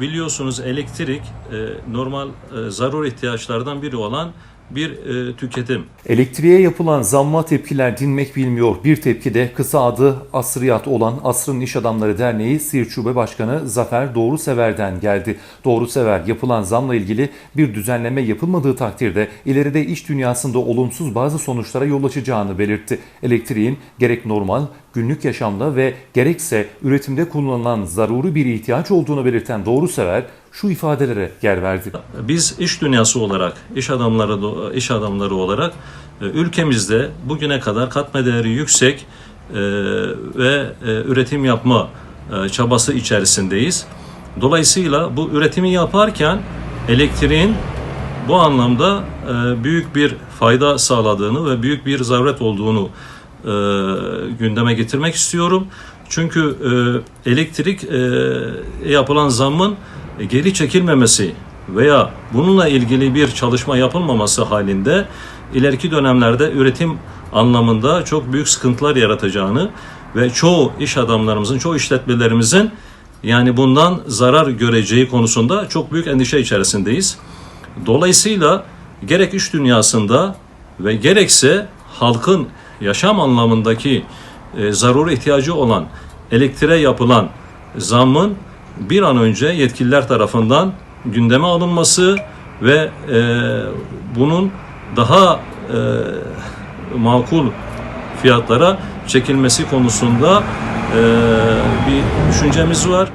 Biliyorsunuz elektrik e, normal e, zarur ihtiyaçlardan biri olan bir e, tüketim. Elektriğe yapılan zamma tepkiler dinmek bilmiyor. Bir tepki de kısa adı Asriyat olan Asrın İş Adamları Derneği Siirt Şube Başkanı Zafer Doğrusever'den geldi. Doğrusever yapılan zamla ilgili bir düzenleme yapılmadığı takdirde ileride iş dünyasında olumsuz bazı sonuçlara yol açacağını belirtti. Elektriğin gerek normal günlük yaşamda ve gerekse üretimde kullanılan zaruri bir ihtiyaç olduğunu belirten Doğrusever şu ifadelere yer verdi. Biz iş dünyası olarak, iş adamları iş adamları olarak e, ülkemizde bugüne kadar katma değeri yüksek e, ve e, üretim yapma çabası içerisindeyiz. Dolayısıyla bu üretimi yaparken elektriğin bu anlamda büyük bir fayda sağladığını ve büyük bir zaruret olduğunu e, gündeme getirmek istiyorum. Çünkü e, elektrik e, yapılan zammın geri çekilmemesi veya bununla ilgili bir çalışma yapılmaması halinde ileriki dönemlerde üretim anlamında çok büyük sıkıntılar yaratacağını ve çoğu iş adamlarımızın, çoğu işletmelerimizin yani bundan zarar göreceği konusunda çok büyük endişe içerisindeyiz. Dolayısıyla gerek iş dünyasında ve gerekse halkın yaşam anlamındaki e, zaruri ihtiyacı olan elektriğe yapılan zammın bir an önce yetkililer tarafından gündeme alınması ve e, bunun daha e, makul fiyatlara çekilmesi konusunda e, bir düşüncemiz var.